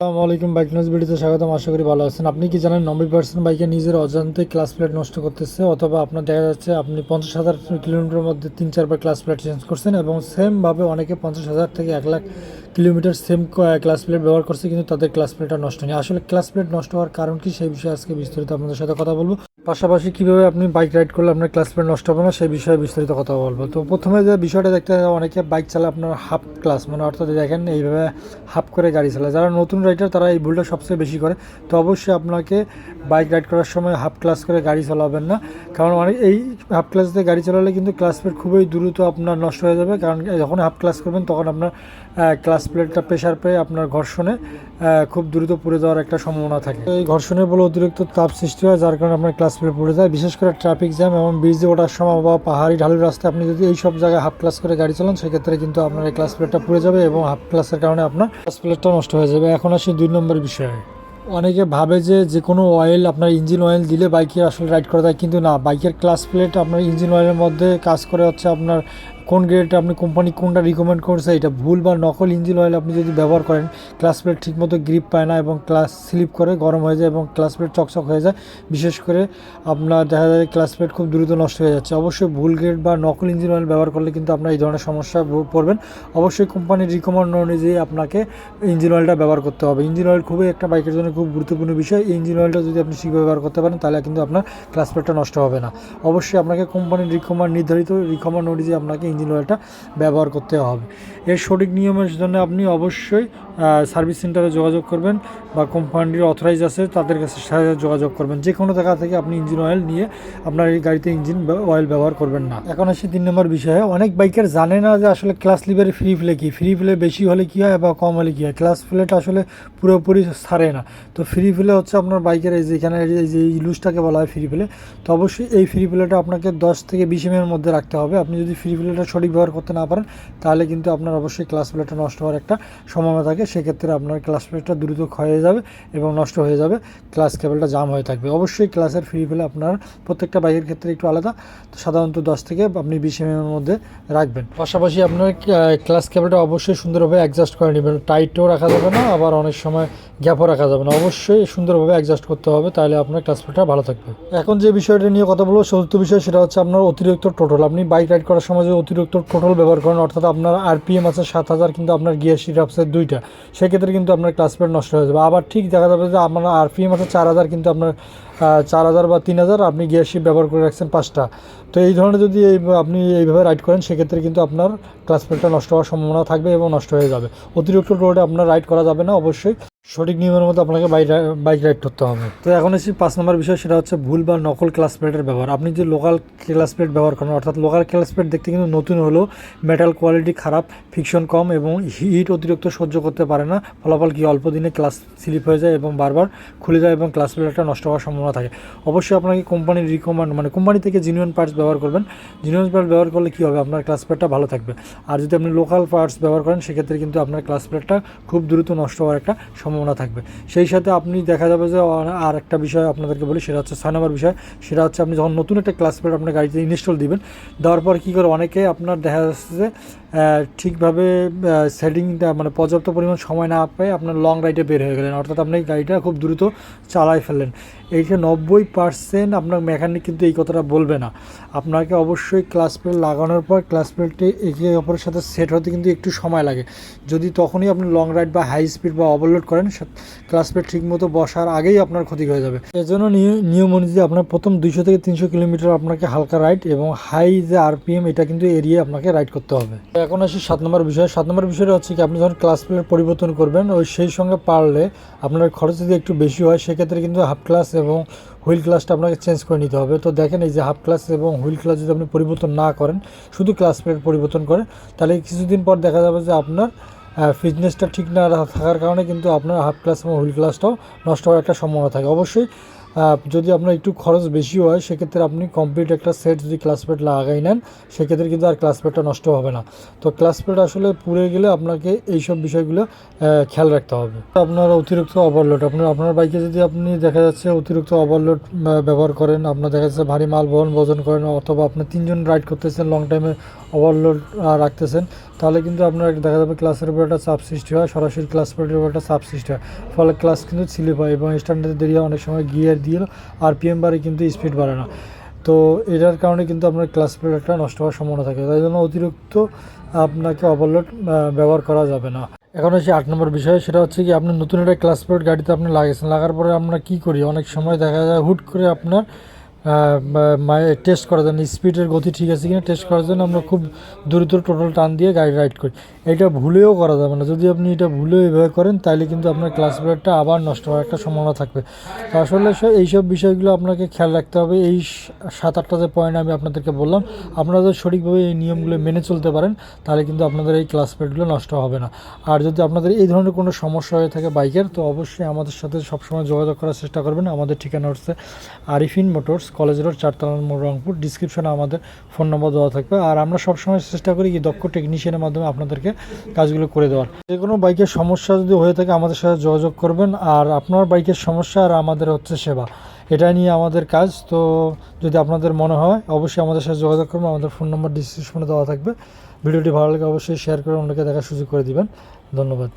আসসালামু আলাইকুম bike news ভিডিওতে স্বাগতম। আশা করি ভালো আছেন। আপনি কি জানেন, নব্বই পার্সেন্ট বাইকে নিজের অজান্তে ক্লাস প্লেট নষ্ট করতেছে, অথবা আপনার দেখা যাচ্ছে আপনি পঞ্চাশ হাজার কিলোমিটারের মধ্যে তিন, চারবার ক্লাস প্লেট চেঞ্জ করছেন এবং সেমভাবে অনেকে পঞ্চাশ হাজার থেকে এক lakh kilometre same clutch plate ব্যবহার করছে, কিন্তু তাদের ক্লাস প্লেটটা নষ্ট নেই আসলে ক্লাস প্লেট নষ্ট হওয়ার কারণ কি, সেই বিষয়ে আজকে বিস্তারিত আপনাদের সাথে কথা বলব। পাশাপাশি কীভাবে আপনি বাইক রাইড করলে আপনার ক্লাস প্লেট নষ্ট হবে না, সেই বিষয়ে বিস্তারিত কথা বলব। তো প্রথমে যে বিষয়টা দেখতে অনেকে বাইক চালায় আপনার হাফ ক্লাস মানে অর্থাৎ দেখেন এইভাবে হাফ করে গাড়ি চালায়। যারা নতুন রাইডার তারা এই ভুলটা সবচেয়ে বেশি করে। তো অবশ্যই আপনাকে বাইক রাইড করার সময় হাফ ক্লাস করে গাড়ি চালাবেন না। কারণ অনেক, এই হাফ ক্লাস দিয়ে গাড়ি চালালে কিন্তু ক্লাস প্লেট খুবই দ্রুত আপনার নষ্ট হয়ে যাবে। কারণ যখন হাফ ক্লাস করবেন, তখন আপনার ক্লাস প্লেটটা প্রেশার পেয়ে আপনার ঘর্ষণে খুব দ্রুত পুড়ে যাওয়ার একটা সম্ভাবনা থাকে। এই ঘর্ষণের বলে অতিরিক্ত তাপ সৃষ্টি হয়, যার কারণে আপনার ক্লাস প্লেট পড়ে যায়। বিশেষ করে ট্রাফিক জ্যাম এবং ব্রিজে ওঠার সময় বা পাহাড়ি ঢালু রাস্তায় আপনি যদি এই সব জায়গায় হাফ ক্লাস করে গাড়ি চালান, সেক্ষেত্রে কিন্তু আপনার এই ক্লাস প্লেটটা পড়ে যাবে এবং হাফ ক্লাসের কারণে আপনার ক্লাস প্লেটটা নষ্ট হয়ে যাবে। এখন আসি দুই নম্বর বিষয়ে। অনেকে ভাবে যে যে কোনো অয়েল আপনার ইঞ্জিন অয়েল দিলে বাইকে আসলে রাইড করা যায়, কিন্তু না। বাইকের ক্লাস প্লেট আপনার ইঞ্জিন অয়েলের মধ্যে কাজ করে হচ্ছে আপনার গ্রেড আপনি কোম্পানি কোনটা রিকমেন্ড করছে, এটা ভুল বা নকল ইঞ্জিন অয়েল আপনি যদি ব্যবহার করেন ক্লাস প্লেট ঠিকমতো গ্রিপ পায় না এবং ক্লাস স্লিপ করে গরম হয়ে যায় এবং ক্লাস প্লেট চকচক হয়ে যায়, বিশেষ করে আপনার দেখা যায় ক্লাস প্লেট খুব দ্রুত নষ্ট হয়ে যাচ্ছে। অবশ্যই ভুল গ্রেড বা নকল ইঞ্জিন অয়েল ব্যবহার করলে কিন্তু আপনার এই ধরনের সমস্যা পড়বেন। অবশ্যই কোম্পানির রিকমেন্ড অনুযায়ী আপনাকে ইঞ্জিন অয়েলটা ব্যবহার করতে হবে। ইঞ্জিন অয়েল খুবই একটা বাইকের জন্য খুব গুরুত্বপূর্ণ বিষয়। ইঞ্জিন অয়েলটা যদি আপনি ঠিক ব্যবহার করতে পারেন, তাহলে কিন্তু আপনার ক্লাস প্লেটটা নষ্ট হবে না। অবশ্যই আপনাকে কোম্পানির রিকমান্ড নির্ধারিত রিকমান্ড অনুযায়ী আপনাকে ইঞ্জিন অয়েলটা ব্যবহার করতে হবে। এর সঠিক নিয়মের জন্য আপনি অবশ্যই সার্ভিস সেন্টারে যোগাযোগ করবেন বা কোম্পানির অথরাইজ আছে, তাদের কাছে যোগাযোগ করবেন। যে কোনো জায়গা থেকে আপনি ইঞ্জিন অয়েল নিয়ে আপনার এই গাড়িতে ইঞ্জিন অয়েল ব্যবহার করবেন না। এখন আসি তিন নম্বর বিষয়ে। অনেক বাইকের জানে না যে আসলে ক্লাস লিভারে ফ্রি ফ্লে কী? ফ্রি ফ্লে বেশি হলে কী হয় বা কম হলে কী হয়? ক্লাস ফ্লেটা আসলে পুরোপুরি ছাড়ে না। তো ফ্রি ফ্লে হচ্ছে আপনার বাইকের এই যে এখানে এই যে লুজটাকে বলা হয় ফ্রি ফ্লে তো অবশ্যই এই ফ্রি ফ্লেটা আপনাকে দশ থেকে বিশ এম এর মধ্যে রাখতে হবে। আপনি যদি ফ্রি ফ্লেটা সঠিক ব্যবহার করতে না পারেন, তাহলে কিন্তু আপনার অবশ্যই ক্লাস প্লেটটা নষ্ট হওয়ার একটা সম্ভাবনা থাকে। সেক্ষেত্রে আপনার ক্লাস প্লেটটা দ্রুত ক্ষয় যাবে এবং নষ্ট হয়ে যাবে। ক্লাস কেবলটা জাম হয়ে থাকবে। অবশ্যই ক্লাসের ফ্রি ফেলে আপনার প্রত্যেকটা বাইকের ক্ষেত্রে একটু আলাদা। সাধারণত দশ থেকে আপনি বিশ এম এর মধ্যে রাখবেন। পাশাপাশি আপনার ক্লাস কেবলটা অবশ্যই সুন্দরভাবে অ্যাডজাস্ট করে নেবেন। টাইটও রাখা যাবে না, আবার অনেক সময় গ্যাপও রাখা যাবে না। অবশ্যই সুন্দরভাবে অ্যাডজাস্ট করতে হবে, তাহলে আপনার ক্লাস প্লেটটা ভালো থাকবে। এখন যে বিষয়টা নিয়ে কথা বলব, চতুর্থ বিষয় সেটা হচ্ছে আপনার অতিরিক্ত টোটাল আপনি বাইক রাইড করার সময় যে অতিরিক্ত টোটাল ব্যবহার করেন, অর্থাৎ আপনার আরপিএম আছে সাত হাজার, কিন্তু আপনার গিয়ার শিট আছে দুইটা। সেক্ষেত্রে কিন্তু আপনার ক্লাস প্লেট নষ্ট হয়ে যাবে। আবার ঠিক দেখা যাবে যে আপনার আরপিএম আছে চার হাজার, কিন্তু আপনার চার হাজার বা তিন হাজার, আপনি গিয়ার শিট ব্যবহার করে রাখছেন পাঁচটা। তো এই ধরনের যদি এই আপনি এইভাবে রাইড করেন, সেক্ষেত্রে কিন্তু আপনার ক্লাস প্লেটটা নষ্ট হওয়ার সম্ভাবনা থাকবে এবং নষ্ট হয়ে যাবে। অতিরিক্ত রোডে আপনার রাইড করা যাবে না, অবশ্যই। সঠিক নিয়মের মতো আপনাকে বাইক বাইক রাইড করতে হবে। তো এখন এসে পাঁচ নম্বর বিষয় সেটা হচ্ছে ভুল বা নকল ক্লাস প্লেটের ব্যবহার। আপনি যে লোকাল ক্লাস প্লেট ব্যবহার করেন, অর্থাৎ লোকাল ক্লাস প্লেট দেখতে কিন্তু নতুন হলেও মেটাল কোয়ালিটি খারাপ ফিকশন কম এবং হিট অতিরিক্ত সহ্য করতে পারে না। ফলাফল কি অল্প দিনে ক্লাস স্লিপ হয়ে যায় এবং বারবার খুলে যায় এবং ক্লাস প্লেটটা নষ্ট হওয়ার সম্ভাবনা থাকে। অবশ্যই আপনাকে কোম্পানির রিকমান্ড মানে কোম্পানি থেকে জিনিয়ন পার্টস ব্যবহার করবেন। জিনিয়ন পার্টস ব্যবহার করলে কী হবে? আপনার ক্লাস প্লেটটা ভালো থাকবে। আর যদি আপনি লোকাল পার্টস ব্যবহার করেন, সেক্ষেত্রে কিন্তু আপনার ক্লাস প্লেটটা খুব দ্রুত নষ্ট হওয়ার একটা সম্ভাবনা থাকবে। সেই সাথে আপনি দেখা যাবে যে আর একটা বিষয় আপনাদেরকে বলি, সেটা হচ্ছে ছয় নম্বর বিষয়। সেটা হচ্ছে আপনি যখন নতুন একটা ক্লাস প্লেট আপনার গাড়িতে ইনস্টল দিবেন, দেওয়ার পর কী করে অনেকে আপনার দেখা যাচ্ছে যে ঠিকভাবে সেটিংটা মানে পর্যাপ্ত পরিমাণ সময় না পেয়ে আপনার লং রাইডে বের হয়ে গেলেন। অর্থাৎ আপনি গাড়িটা খুব দ্রুত চালাই ফেললেন। এইটা নব্বই পার্সেন্ট আপনার মেকানিক কিন্তু এই কথাটা বলবে না। আপনাকে অবশ্যই ক্লাস প্লেট লাগানোর পর ক্লাস প্লেটটি একে অপরের সাথে সেট হতে কিন্তু একটু সময় লাগে। যদি তখনই আপনি লং রাইড বা হাই স্পিড বা ওভারলোড করেন ক্লাস প্লেট ঠিকমতো বসার আগেই আপনার ক্ষতি হয়ে যাবে। এজন্য নিয়- নিয়ম অনুযায়ী আপনার প্রথম দুইশো থেকে তিনশো কিলোমিটার আপনাকে হালকা রাইড এবং হাই যে আরপিএম এটা কিন্তু এরিয়ে আপনাকে রাইড করতে হবে। এখন আসি সাত নম্বর বিষয়। সাত নম্বর বিষয়টা হচ্ছে কি, আপনি যখন ক্লাস প্লেট পরিবর্তন করবেন, ওই সেই সঙ্গে পারলে আপনার খরচ যদি একটু বেশি হয়, সেক্ষেত্রে কিন্তু হাফ ক্লাস এবং হুইল ক্লাসটা আপনাকে চেঞ্জ করে নিতে হবে। তো দেখেন এই যে হাফ ক্লাস এবং হুইল ক্লাস যদি আপনি পরিবর্তন না করেন, শুধু ক্লাস প্লেট পরিবর্তন করে, তাহলে কিছুদিন পর দেখা যাবে যে আপনার ফিটনেসটা ঠিক না থাকার কারণে কিন্তু আপনার হাফ ক্লাস এবং হুইল ক্লাসটাও নষ্ট হওয়ার একটা সম্ভাবনা থাকে। অবশ্যই যদি আপনার একটু খরচ বেশি হয়, সেক্ষেত্রে আপনি কমপ্লিট একটা সেট যদি ক্লাস প্লেট লাগাই নেন, সেক্ষেত্রে কিন্তু আর ক্লাস প্লেটটা নষ্ট হবে না। তো ক্লাস প্লেট আসলে পুড়ে গেলে আপনাকে এইসব বিষয়গুলো খেয়াল রাখতে হবে। আপনার অতিরিক্ত ওভারলোড আপনার আপনার বাইকে যদি আপনি দেখা যাচ্ছে অতিরিক্ত ওভারলোড ব্যবহার করেন, আপনার দেখা যাচ্ছে ভারী মাল বহন বজন করেন, অথবা আপনি তিনজন রাইড করতেছেন লং টাইমে ওভারলোড রাখতেছেন, তাহলে কিন্তু আপনার দেখা যাবে ক্লাসের উপর একটা চাপ সৃষ্টি হয়, সরাসরি ক্লাস উপর একটা চাপ সৃষ্টি হয়। ফলে ক্লাস কিন্তু স্লিপ হয় এবং স্ট্যান্ডার্ড দেরি অনেক সময় গিয়ার দিয়ে আর পিএম বারে কিন্তু স্পিড বাড়ে না। তো এটার কারণে কিন্তু আপনার ক্লাস প্লেটটা নষ্ট হওয়ার সম্ভাবনা থাকে। তাই জন্য অতিরিক্ত আপনাকে ওভারলোড ব্যবহার করা যাবে না। এখন হচ্ছে আট নম্বর বিষয়, সেটা হচ্ছে কি আপনি নতুন একটা ক্লাস প্লেট গাড়িতে আপনি লাগিয়েছেন লাগার পরে আমরা কী করি? অনেক সময় দেখা যায় হুট করে আপনার টেস্ট করার জন্য স্পিডের গতি ঠিক আছে কিনা টেস্ট করার জন্য আমরা খুব দ্রুত টোটাল টান দিয়ে গাড়ি রাইড করি। এটা ভুলেও করা যাবে না। যদি আপনি এটা ভুলেও এভাবে করেন, তাহলে কিন্তু আপনার ক্লাস প্লেটটা আবার নষ্ট হওয়ার একটা সম্ভাবনা থাকবে। তো আসলে এইসব বিষয়গুলো আপনাকে খেয়াল রাখতে হবে। এই সাত আটটা যে পয়েন্ট আমি আপনাদেরকে বললাম, আপনারা যদি সঠিকভাবে এই নিয়মগুলো মেনে চলতে পারেন, তাহলে কিন্তু আপনাদের এই ক্লাস প্লেটগুলো নষ্ট হবে না। আর যদি আপনাদের এই ধরনের কোনো সমস্যা হয়ে থাকে বাইকের, তো অবশ্যই আমাদের সাথে সবসময় যোগাযোগ করার চেষ্টা করবেন। আমাদের ঠিকানা হচ্ছে আরিফিন মোটরস কলেজ রোড চারতলা নম্বর রংপুর। ডিসক্রিপশনে আমাদের ফোন নম্বর দেওয়া থাকবে। আর আমরা সবসময় চেষ্টা করি কি দক্ষ টেকনিশিয়ানের মাধ্যমে আপনাদেরকে কাজগুলো করে দেওয়ার। যে কোনো বাইকের সমস্যা যদি হয়ে থাকে, আমাদের সাথে যোগাযোগ করবেন। আর আপনার বাইকের সমস্যা আর আমাদের হচ্ছে সেবা। এটা নিয়ে আমাদের কাজ। তো যদি আপনাদের মনে হয়, অবশ্যই আমাদের সাথে যোগাযোগ করবেন আমাদের ফোন নম্বর ডিসক্রিপশনে দেওয়া থাকবে। ভিডিওটি ভালো লাগে অবশ্যই শেয়ার করে অন্যকে দেখার সুযোগ করে দিবেন। ধন্যবাদ।